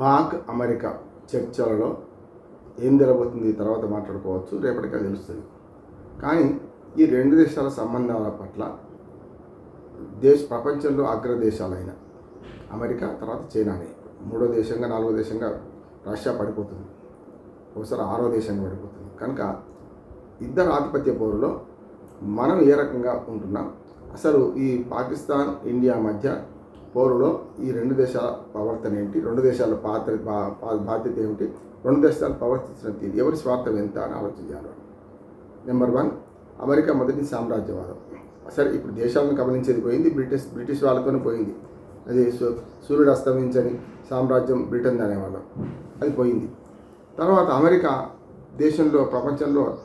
Pak America చర్చలలో ఏం జరగబోతుంది తర్వాత మాట్లాడుకోవచ్చు. రేపటికి తెలుస్తుంది. కానీ ఈ రెండు దేశాల సంబంధాల పట్ల దేశ ప్రపంచంలో అగ్రదేశాలైన అమెరికా తర్వాత చైనానే. మూడో దేశంగా నాలుగో దేశంగా రష్యా పడిపోతుంది. ఒకసారి ఆరో దేశంగా పడిపోతుంది. కనుక ఇద్దరు ఆధిపత్య పోరులో మనం ఏ రకంగా ఉంటున్నాం? అసలు ఈ పాకిస్తాన్ ఇండియా మధ్య పోరులో ఈ రెండు దేశాల ప్రవర్తన ఏంటి? రెండు దేశాల పాత్ర బాధ్యత ఏమిటి? రెండు దేశాలు ప్రవర్తించిన తీరు. ఎవరి స్వార్థం ఎంత అని ఆలోచించాలి. నెంబర్ వన్ అమెరికా మొదటి సామ్రాజ్యవాదం. సరే ఇప్పుడు దేశాలను గమనించేది పోయింది బ్రిటిష్ బ్రిటిష్ వాళ్ళతోనే పోయింది. అది సూ- సూర్యుడు అస్తమించని సామ్రాజ్యం బ్రిటన్ అనేవాళ్ళం. అది పోయింది. తర్వాత అమెరికా దేశంలో ప్రపంచంలో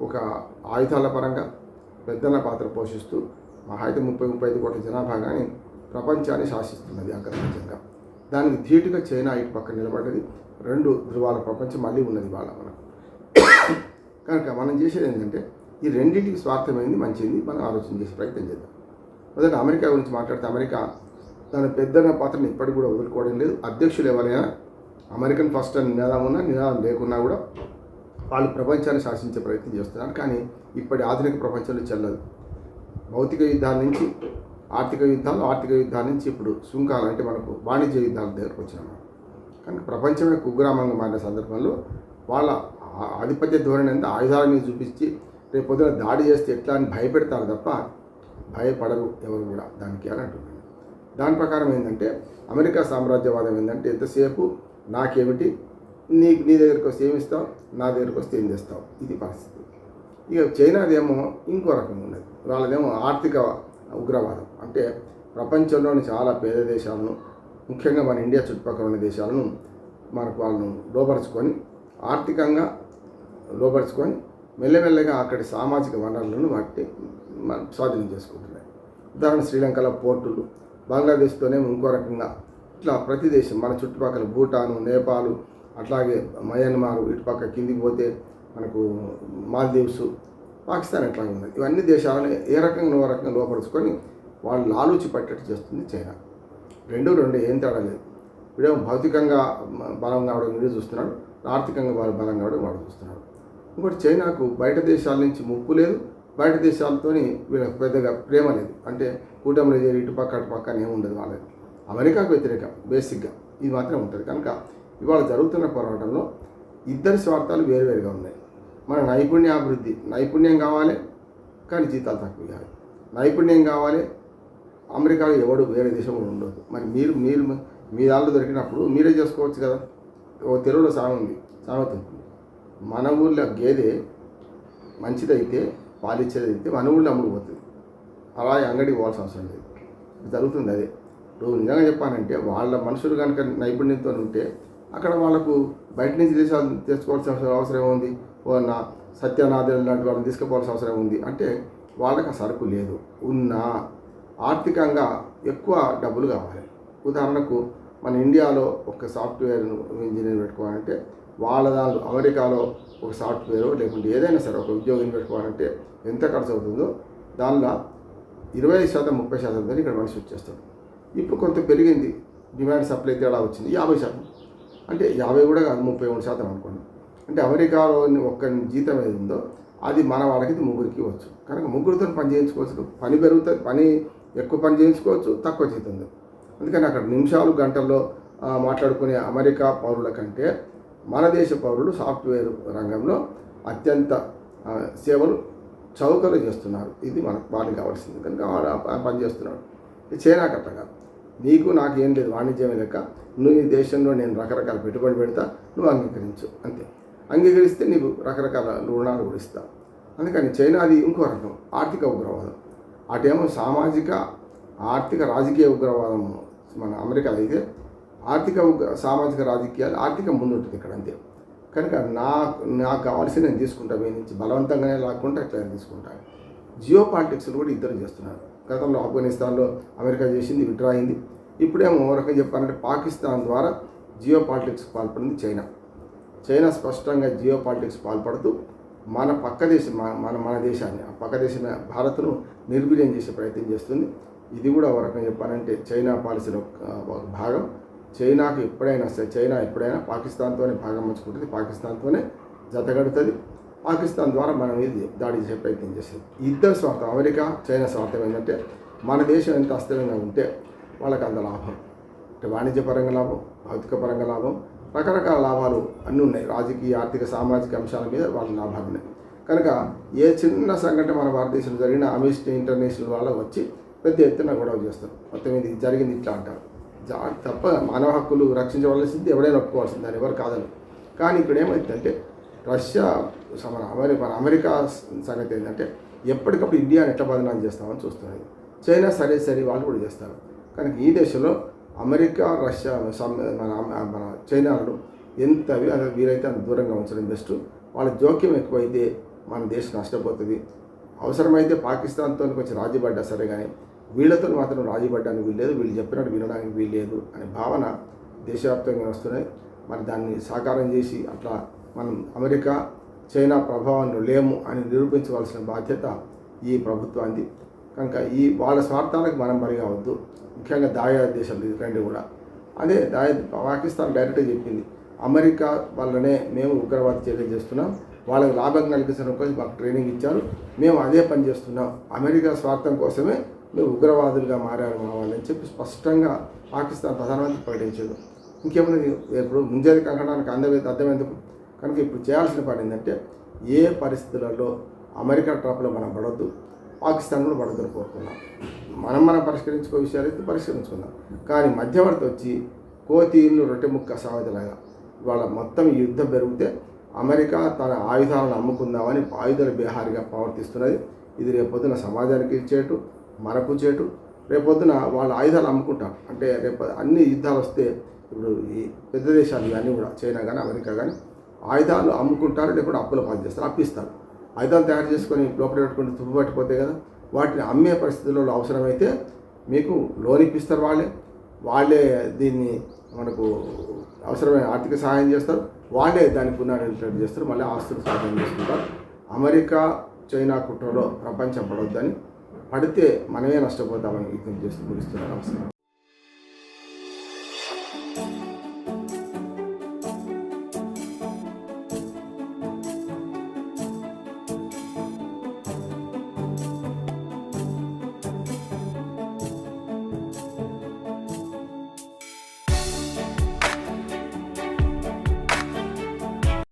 ఒక ఆయుధాల పరంగా పెద్దల పాత్ర పోషిస్తూ మహా అయితే ముప్పై ముప్పై ఐదు కోట్ల జనాభా కానీ ప్రపంచాన్ని శాసిస్తున్నది అగ్రరాజ్యంగా దానికి ధీటుగా చైనా ఇటు పక్కన నిలబడ్డది. రెండు ధృవాల ప్రపంచం మళ్ళీ ఉన్నది వాళ్ళ మనం. కనుక మనం చేసేది ఏంటంటే ఈ రెండింటికి స్వార్థమైంది మంచిది మనం ఆలోచన చేసే ప్రయత్నం చేద్దాం. మొదట అమెరికా గురించి మాట్లాడితే అమెరికా తన పెద్దన్న పాత్రను ఇప్పటికి కూడా వదులుకోవడం లేదు. అధ్యక్షులు ఎవరైనా అమెరికన్ ఫస్ట్ అని నినాదం ఉన్నా నినాదం లేకున్నా కూడా వాళ్ళు ప్రపంచాన్ని శాసించే ప్రయత్నం చేస్తున్నారు. కానీ ఇప్పటి ఆధునిక ప్రపంచంలో చెల్లదు. భౌతిక యుద్ధాల నుంచి ఆర్థిక యుద్ధాలు ఆర్థిక యుద్ధాల నుంచి ఇప్పుడు సుంకాలు అంటే మనకు వాణిజ్య యుద్ధాల దగ్గరకు వచ్చినాము కానీ ప్రపంచమే కుగ్రామంగా మారిన సందర్భంలో వాళ్ళ ఆధిపత్య ధోరణి అంతా ఆయుధాల మీద చూపించి రేపు పొద్దున దాడి చేస్తే ఎట్లా అని భయపెడతారు తప్ప భయపడరు ఎవరు కూడా దానికి అని అంటున్నాను దాని ప్రకారం ఏంటంటే అమెరికా సామ్రాజ్యవాదం ఏంటంటే ఎంతసేపు నాకేమిటి? నీ నీ దగ్గరికి వస్తే ఏమి ఇస్తావు? నా దగ్గరికి వస్తే ఏం చేస్తావు? ఇది పరిస్థితి. ఇక చైనాదేమో ఇంకో రకంగా ఉన్నది. వాళ్ళదేమో ఆర్థిక ఉగ్రవాదం. అంటే ప్రపంచంలోని చాలా పేద దేశాలను ముఖ్యంగా మన ఇండియా చుట్టుపక్కల ఉన్న దేశాలను మనకు వాళ్ళను లోపరుచుకొని ఆర్థికంగా లోపరుచుకొని మెల్లమెల్లగా అక్కడి సామాజిక వనరులను వాటి మన- స్వాధీనం చేసుకుంటున్నాయి. ఉదాహరణ శ్రీలంకలో పోర్టులు బంగ్లాదేశ్తోనే ఇంకో రకంగా ఇట్లా ప్రతి దేశం మన చుట్టుపక్కల భూటాను నేపాలు అట్లాగే మయన్మార్ ఇటుపక్క కిందికి పోతే మనకు మాల్దీవ్స్ పాకిస్తాన్ ఎట్లా ఉన్నది ఇవన్నీ దేశాలను ఏ రకంగా ఓ రకంగా లోపరుచుకొని వాళ్ళు లాలూచి పట్టేట్టు చేస్తుంది చైనా. రెండు రెండు ఏం తేడా లేదు. వీడేమో భౌతికంగా బలం కావడం వీడు చూస్తున్నాడు. ఆర్థికంగా వాళ్ళు బలం కావడం వాడు చూస్తున్నాడు. ఇంకోటి చైనాకు బయట దేశాల నుంచి ముప్పు లేదు. బయట దేశాలతోని వీళ్ళకి పెద్దగా ప్రేమ లేదు. అంటే కూటమిలో చేరి ఇటు పక్క అటు పక్క అని ఏమి ఉండదు అమెరికాకు వ్యతిరేకం బేసిక్గా. ఇది మాత్రం ఉంటుంది. కనుక ఇవాళ జరుగుతున్న పోరాటంలో ఇద్దరి స్వార్థాలు వేరువేరుగా ఉన్నాయి. మన నైపుణ్యాభివృద్ధి నైపుణ్యం కావాలి కానీ జీతాలు తక్కువ కావాలి నైపుణ్యం కావాలి అమెరికాలో ఎవడు వేరే దేశంలో ఉండదు. మరి మీరు మీరు మీ దాంట్లో దొరికినప్పుడు మీరే చేసుకోవచ్చు కదా. ఓ తెలుగులో సామె ఉంది సామెత మన ఊళ్ళో గేదె మంచిదైతే పాలిచ్చేదైతే మన ఊళ్ళో అమ్ముడుపోతుంది అలా అంగడికి పోవాల్సిన అవసరం లేదు. జరుగుతుంది అదే. ఇప్పుడు నిజంగా చెప్పానంటే వాళ్ళ మనుషులు కనుక నైపుణ్యంతో ఉంటే అక్కడ వాళ్ళకు బయట నుంచి దేశాలు తెచ్చుకోవాల్సిన అవసరం ఏముంది? నా సత్యనాథులు లాంటి వాళ్ళని తీసుకుపోవాల్సిన అవసరం ఉంది. అంటే వాళ్ళకి ఆ సరుకు లేదు. ఉన్నా ఆర్థికంగా ఎక్కువ డబ్బులు కావాలి. ఉదాహరణకు మన ఇండియాలో ఒక సాఫ్ట్వేర్ ఇంజనీర్ పెట్టుకోవాలంటే వాళ్ళ దాంట్లో అమెరికాలో ఒక సాఫ్ట్వేర్ లేకుంటే ఏదైనా సరే ఒక ఉద్యోగం పెట్టుకోవాలంటే ఎంత ఖర్చు అవుతుందో దానిలో ఇరవై శాతం ముప్పై శాతం దాన్ని ఇక్కడ మనిషి వచ్చేస్తాడు. ఇప్పుడు కొంత పెరిగింది. డిమాండ్ సప్లై తేడా వచ్చింది. యాభై శాతం. అంటే యాభై కూడా కాదు ముప్పై మూడు శాతం అనుకోండి. అంటే అమెరికాలో ఒక్క జీతం ఏది ఉందో అది మన వాళ్ళకి ఇది ముగ్గురికి వచ్చు కనుక ముగ్గురితో పని చేయించుకోవచ్చు పని పెరుగుతుంది పని ఎక్కువ పని చేయించుకోవచ్చు తక్కువ జీతం ఉంది అందుకని అక్కడ నిమిషాలు గంటల్లో మాట్లాడుకునే అమెరికా పౌరుల కంటే మన దేశ పౌరులు సాఫ్ట్వేర్ రంగంలో అత్యంత సేవలు చౌకలు చేస్తున్నారు. ఇది మనకు వాళ్ళకి కావాల్సింది. కనుక వాడు పని చేస్తున్నాడు. ఇది చైనాకి నీకు నాకు ఏం లేదు వాణిజ్యమే లెక్క. నువ్వు ఈ దేశంలో నేను రకరకాల పెట్టుబడి పెడతా నువ్వు అంగీకరించు. అంతే. అంగీకరిస్తే నీకు రకరకాల రుణాలు కూడా ఇస్తా. అందుకని చైనా అది ఇంకో రకం ఆర్థిక ఉగ్రవాదం. అటేమో సామాజిక ఆర్థిక రాజకీయ ఉగ్రవాదం మన అమెరికాలో అయితే ఆర్థిక ఉగ్ర సామాజిక రాజకీయాలు ఆర్థిక ముందుంటుంది ఇక్కడ అంతే కనుక నా నాకు కావాల్సింది నేను తీసుకుంటా మీ నుంచి బలవంతంగానే లాక్కుంటే అట్లా తీసుకుంటాను జియో పాలిటిక్స్లు కూడా ఇద్దరు చేస్తున్నారు. గతంలో ఆఫ్ఘనిస్తాన్లో అమెరికా చేసింది విడ్రా అయింది. ఇప్పుడేమో ఓ రకంగా చెప్పాలంటే పాకిస్తాన్ ద్వారా జియో పాలిటిక్స్ పాల్పడింది చైనా. చైనా స్పష్టంగా జియో పాలిటిక్స్ పాల్పడుతూ మన పక్క దేశం మన మన మన దేశాన్ని ఆ పక్క దేశం భారత్ను నిర్వీర్యం చేసే ప్రయత్నం చేస్తుంది. ఇది కూడా ఒక రకంగా చెప్పాలంటే చైనా పాలసీలో ఒక భాగం. చైనాకు ఎప్పుడైనా సరే చైనా ఎప్పుడైనా పాకిస్తాన్తోనే భాగం పంచుకుంటుంది. పాకిస్తాన్తోనే జతగడుతుంది పాకిస్తాన్ ద్వారా మన మీద దాడి చేసే ప్రయత్నం చేస్తుంది. ఇద్దరు స్వార్థం అమెరికా చైనా స్వార్థం ఏంటంటే మన దేశం ఎంత అస్థిరంగా ఉంటే వాళ్ళకి అంత లాభం. అంటే వాణిజ్యపరంగా లాభం భౌతిక పరంగా లాభం రకరకాల లాభాలు అన్నీ ఉన్నాయి. రాజకీయ ఆర్థిక సామాజిక అంశాల మీద వాళ్ళ లాభాలు ఉన్నాయి. కనుక ఏ చిన్న సంఘటన మన భారతదేశంలో జరిగిన అమిస్ట్ ఇంటర్నేషనల్ వాళ్ళు వచ్చి పెద్ద ఎత్తున గొడవ చేస్తారు. మొత్తం ఇది జరిగింది ఇట్లా అంటారు. జా- తప్ప మానవ హక్కులు రక్షించవలసింది ఎవడైనా ఒప్పుకోవాల్సింది. దాని ఎవరు కాదని కానీ ఇక్కడ ఏమైందంటే రష్యా మన అమెరికా మన అమెరికా సంగతి ఏంటంటే ఎప్పటికప్పుడు ఇండియాని ఎట్లా బదనాలు చేస్తామని చూస్తున్నాయి చైనా సరే సరే వాళ్ళు కూడా చేస్తారు. కనుక ఈ దేశంలో అమెరికా రష్యా సమ్- మన మన చైనాలను ఎంత వీ- వీలైతే అంత దూరంగా ఉంచడం బెస్ట్ వాళ్ళ జోక్యం ఎక్కువైతే మన దేశం నష్టపోతుంది. అవసరమైతే పాకిస్తాన్తో కొంచెం రాజీపడ్డా సరే కానీ వీళ్ళతో మాత్రం రాజీపడ్డానికి వీల్లేదు. వీళ్ళు చెప్పినట్టు వినడానికి వీల్లేదు అనే భావన దేశవ్యాప్తంగా వస్తున్నాయి. మరి దాన్ని సాకారం చేసి అట్లా మనం అమెరికా చైనా ప్రభావాన్ని లేము అని నిరూపించవలసిన బాధ్యత ఈ ప్రభుత్వానికి కనుక ఈ వాళ్ళ స్వార్థాలకు మనం బలిగా అవద్దు ముఖ్యంగా దాయా దేశాలు ఇది రెండు కూడా. అదే దాయ పాకిస్తాన్ డైరెక్ట్గా చెప్పింది అమెరికా వల్లనే మేము ఉగ్రవాద చర్యలు చేస్తున్నాం వాళ్ళకి లాభం కల్పించడం కోసం మాకు ట్రైనింగ్ ఇచ్చారు మేము అదే పని చేస్తున్నాం. అమెరికా స్వార్థం కోసమే మేము ఉగ్రవాదులుగా మారారు మా వాళ్ళని చెప్పి స్పష్టంగా పాకిస్తాన్ ప్రధానమంత్రి ప్రకటించారు. ఇంకేమైనా ఇప్పుడు ముంజేది కంకణానికి అందమే అర్థమైందుకు? కనుక ఇప్పుడు చేయాల్సిన పని ఏంటంటే ఏ పరిస్థితులలో అమెరికా ట్రాప్లో మనం పడవద్దు పాకిస్తాన్ కూడా పడద్దని కోరుకున్నాం. మనం మనం పరిష్కరించుకో విషయాలు అయితే పరిష్కరించుకుందాం కానీ మధ్యవర్తి వచ్చి కోతీళ్ళు ఇల్లు రొట్టె ముక్క సామెతలాగా ఇవాళ మొత్తం యుద్ధం పెరిగితే అమెరికా తన ఆయుధాలను అమ్ముకుందామని ఆయుధాల బీహారిగా ప్రవర్తిస్తున్నది. ఇది రేపొద్దున సమాజానికి చేటు మనకు చేటు. రేపొద్దున వాళ్ళ ఆయుధాలు అమ్ముకుంటారు. అంటే రేపు అన్ని యుద్ధాలు వస్తే ఇప్పుడు ఈ పెద్ద దేశాలు ఇవన్నీ కూడా చైనా కానీ అమెరికా కానీ ఆయుధాలు అమ్ముకుంటారు లేకుంటే అప్పుల పాలు చేస్తారు అప్పిస్తారు. ఆయుధాలు తయారు చేసుకొని లోపల పెట్టుకుంటే తుప్పు పట్టిపోతే కదా. వాటిని అమ్మే పరిస్థితుల్లో అవసరమైతే మీకు లోన్ ఇప్పిస్తారు వాళ్ళే. వాళ్ళే దీన్ని మనకు అవసరమైన ఆర్థిక సహాయం చేస్తారు. వాళ్ళే దానికి పునరుద్ధరణ చేస్తారు. మళ్ళీ ఆస్తులు సహాయం చేసుకుంటారు. అమెరికా చైనా కుట్రలో ప్రపంచం పడవద్దని పడితే మనమే నష్టపోతామని విజ్ఞప్తి చేస్తూ ముగిస్తున్నాను. నమస్కారం.